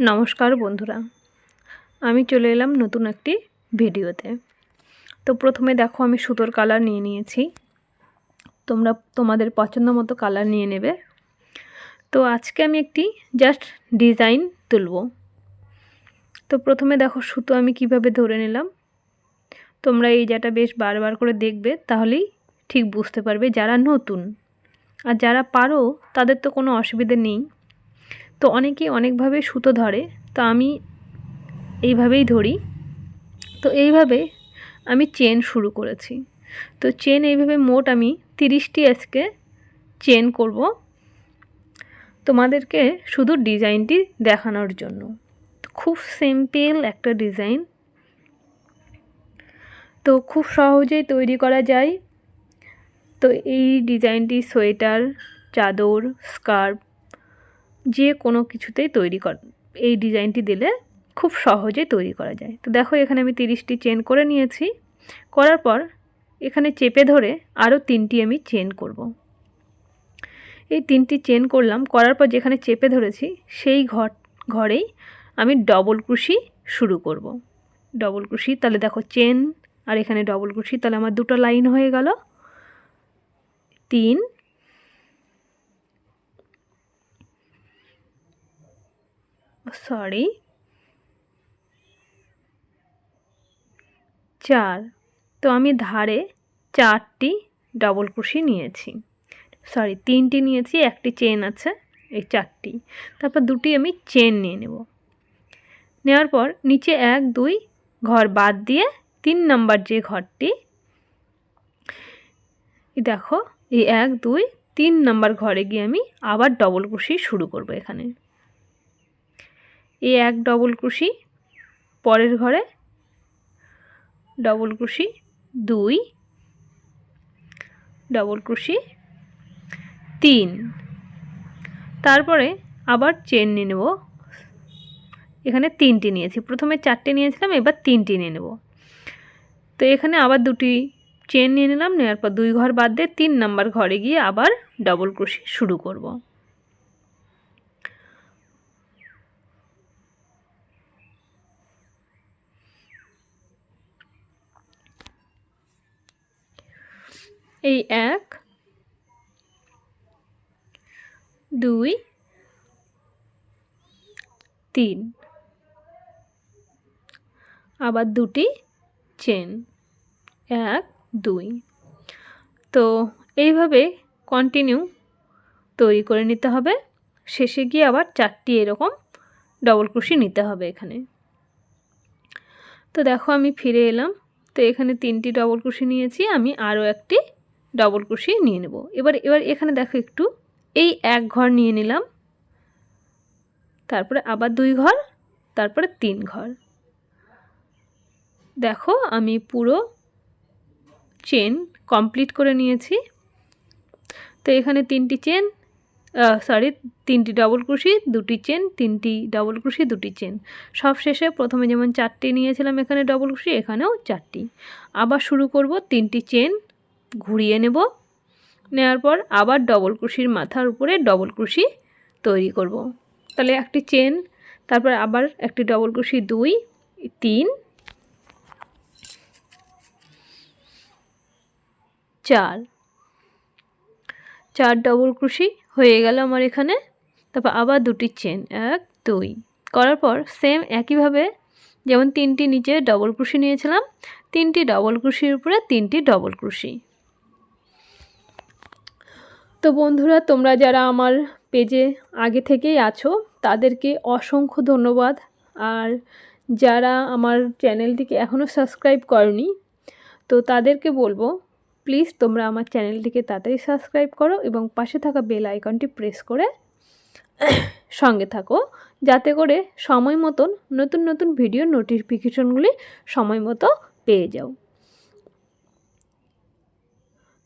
নমস্কার বন্ধুরা। আমি চলে এলাম নতুন একটি ভিডিওতে। তো প্রথমে দেখো আমি সুতোর কালার নিয়ে নিয়েছি। তোমরা, তোমাদের পছন্দ মতো কালার নিয়ে নেবে। তো আজকে আমি একটি জাস্ট ডিজাইন তুলব। তো প্রথমে দেখো সুতো আমি কীভাবে ধরে নিলাম। তোমরা এই জায়গাটা বেশ বারবার করে দেখবে, তাহলেই ঠিক বুঝতে পারবে যারা নতুন। আর যারা পারো, তাদের তো কোনো অসুবিধে নেই। তো অনেকেই অনেকভাবে সুতো ধরে, তো আমি এইভাবেই ধরি। তো এইভাবে আমি চেন শুরু করেছি। তো চেন এইভাবে মোট আমি তিরিশটি আজকে চেন করব তোমাদেরকে শুধু ডিজাইনটি দেখানোর জন্য। খুব সিম্পল একটা ডিজাইন। তো খুব সহজেই তৈরি করা যায়। তো এই ডিজাইনটি সোয়েটার, চাদর, স্কার্ফ যে কোনো কিছুতেই তৈরি কর, এই ডিজাইনটি দিলে খুব সহজে তৈরি করা যায় তো দেখো এখানে আমি তিরিশটি চেন করে নিয়েছি করার পর এখানে চেপে ধরে আরও তিনটি আমি চেন করব। এই তিনটি চেন করলাম, করার পর যেখানে চেপে ধরেছি সেই ঘর, ঘরেই আমি ডবল ক্রুশি শুরু করব। ডবল ক্রুশি, তাহলে দেখো চেন আর এখানে ডবল ক্রুশি, তাহলে আমার দুটো লাইন হয়ে গেল তিন সরি। চার। তো আমি ধারে চারটি ডবল কুশি নিয়েছি। সরি, তিনটি নিয়েছি, একটি চেন আছে, এই চারটি। তারপর দুটি আমি চেন নিয়ে নেব। নেওয়ার পর নিচে এক, দুই ঘর বাদ দিয়ে তিন নাম্বার যে ঘরটি দেখো, এই এক, দুই, তিন নাম্বার ঘরে গিয়ে আমি আবার ডবল কুশি শুরু করব এখানে। এই এক ডবল ক্রুশি পরের ঘরে ডবল ক্রুশি দুই ডবল ক্রুশি তিন। তারপরে আবার চেন নিয়ে নেব। এখানে তিনটি নিয়েছি। প্রথমে চারটে নিয়েছিলাম, এবার তিনটি নিয়ে নেব। তো এখানে আবার দুটি চেন নিয়ে নিলাম, নেওয়ার পর দুই ঘর বাদ দিয়ে তিন নাম্বার ঘরে গিয়ে আবার ডবল ক্রুশি শুরু করব। এই এক, দুই, তিন। আবার দুটি চেন, এক, দুই। তো এইভাবে কন্টিনিউ তৈরি করে নিতে হবে। শেষে গিয়ে আবার চারটি এরকম ডবল ক্রুশি নিতে হবে এখানে। তো দেখো আমি ফিরে এলাম। তো এখানে তিনটি ডবল ক্রুশি নিয়েছি। আমি আরও একটি ডবল ক্রোশি নিয়ে নেব। এবার এবার এখানে দেখো একটু, এই এক ঘর নিয়ে নিলাম, তারপরে আবার দুই ঘর, তারপরে তিন ঘর। দেখো আমি পুরো চেন কমপ্লিট করে নিয়েছি। তো এখানে তিনটি চেন সরি তিনটি ডবল ক্রুশি দুটি চেন তিনটি ডবল ক্রুশি দুটি চেন সব শেষে প্রথমে যেমন চারটি নিয়েছিলাম এখানে ডবল ক্রুশি এখানেও চারটি। আবার শুরু করব তিনটি চেন ঘুরিয়ে নেব। নেওয়ার পর আবার ডবল ক্রুশির মাথার উপরে ডবল ক্রুশি তৈরি করব। তাহলে একটি চেন তারপর আবার একটি ডবল ক্রুশি দুই, তিন, চার। চার ডবল ক্রুশি হয়ে গেল আমার এখানে। তারপর আবার দুটি চেন এক, দুই। করার পর সেম একইভাবে যেমন তিনটি নিচে ডবল ক্রুশি নিয়েছিলাম, তিনটি ডবল ক্রুশির উপরে তিনটি ডবল ক্রুশি তো বন্ধুরা, তোমরা যারা আমার পেজে আগে থেকেই আছো, তাদেরকে অসংখ্য ধন্যবাদ। আর যারা আমার চ্যানেলটিকে এখনও সাবস্ক্রাইব করনি, তো তাদেরকে বলব, প্লিজ তোমরা আমার চ্যানেলটিকে তাড়াতাড়ি সাবস্ক্রাইব করো এবং পাশে থাকা বেল আইকনটি প্রেস করে সঙ্গে থাকো, যাতে করে সময় মতন নতুন নতুন ভিডিও নোটিফিকেশনগুলি সময় মতো পেয়ে যাও।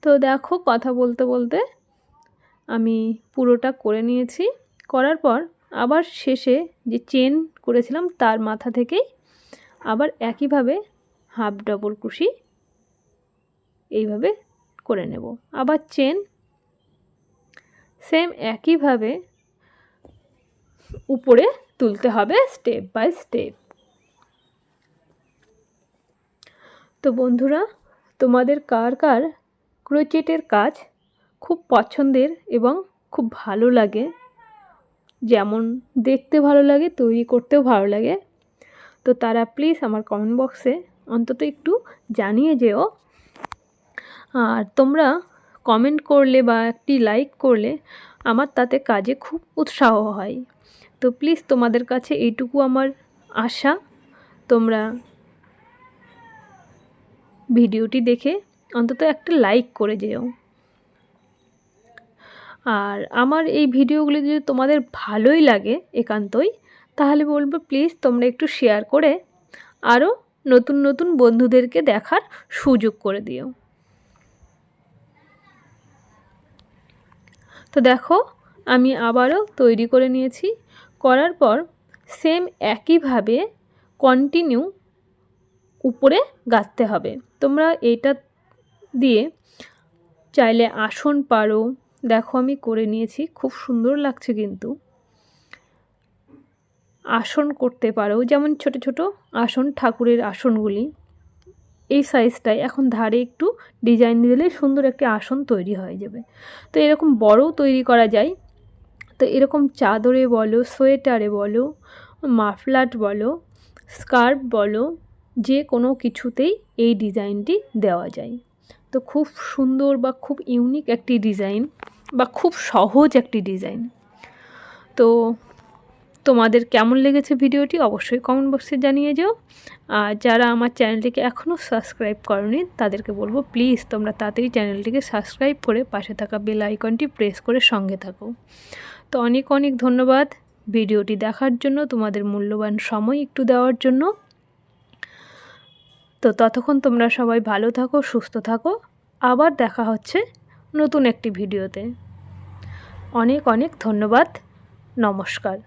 তো দেখো, কথা বলতে বলতে আমি পুরোটা করে নিয়েছি। করার পর আবার শেষে যে চেন করেছিলাম তার মাথা থেকেই আবার একইভাবে হাফ ডবল কুশি এইভাবে করে নেব। আবার চেন সেম একইভাবে উপরে তুলতে হবে স্টেপ বাই স্টেপ। তো বন্ধুরা, তোমাদের কার কার ক্রোচেটের কাজ খুব পছন্দের এবং খুব ভালো লাগে। যেমন দেখতে ভালো লাগে, তৈরি করতেও ভালো লাগে। তো তারা প্লিজ আমার কমেন্ট বক্সে অন্তত একটু জানিয়ে যেও। আর তোমরা কমেন্ট করলে বা একটি লাইক করলে আমার তাতে কাজে খুব উৎসাহ হয়। তো প্লিজ তোমাদের কাছে এইটুকু আমার আশা। তোমরা ভিডিওটি দেখে অন্তত একটা লাইক করে যেও। আর আমার এই ভিডিওগুলি যদি তোমাদের ভালোই লাগে একান্তই, তাহলে বলব প্লিজ তোমরা একটু শেয়ার করে আরও নতুন নতুন বন্ধুদেরকে দেখার সুযোগ করে দিও। তো দেখো, আমি আবারও তৈরি করে নিয়েছি। করার পর সেম একইভাবে কন্টিনিউ উপরে গাঁথতে হবে। তোমরা এটা দিয়ে চাইলে আসন পারো দেখো আমি করে নিয়েছি, খুব সুন্দর লাগছে কিন্তু। আসন করতে পারো, যেমন ছোট ছোট আসন, ঠাকুরের আসনগুলি। এই সাইজটাই এখন ধারে একটু ডিজাইন দিলে সুন্দর একটি আসন তৈরি হয়ে যাবে। তো এরকম বড়ও তৈরি করা যায়। তো এরকম চাদরে বলো, সোয়েটারে বলো মাফলাট বলো, স্কার্ফ বলো, যে কোনো কিছুতেই এই ডিজাইনটি দেওয়া যায়। তো খুব সুন্দর বা খুব ইউনিক একটি ডিজাইন বা খুব সহজ একটি ডিজাইন তো তোমাদের কেমন লেগেছে ভিডিওটি অবশ্যই কমেন্ট বক্সে জানিয়ে যাও। আর যারা আমার চ্যানেলটিকে এখনও সাবস্ক্রাইব করনি, তাদেরকে বলব প্লিজ তোমরা তাড়াতাড়ি চ্যানেলটিকে সাবস্ক্রাইব করে পাশে থাকা বেল আইকনটি প্রেস করে সঙ্গে থাকো। তো অনেক অনেক ধন্যবাদ ভিডিওটি দেখার জন্য, তোমাদের মূল্যবান সময় একটু দেওয়ার জন্য। তো ততক্ষণ তোমরা সবাই ভালো থাকো, সুস্থ থাকো। আবার দেখা হচ্ছে নতুন একটি ভিডিওতে। অনেক অনেক ধন্যবাদ। নমস্কার।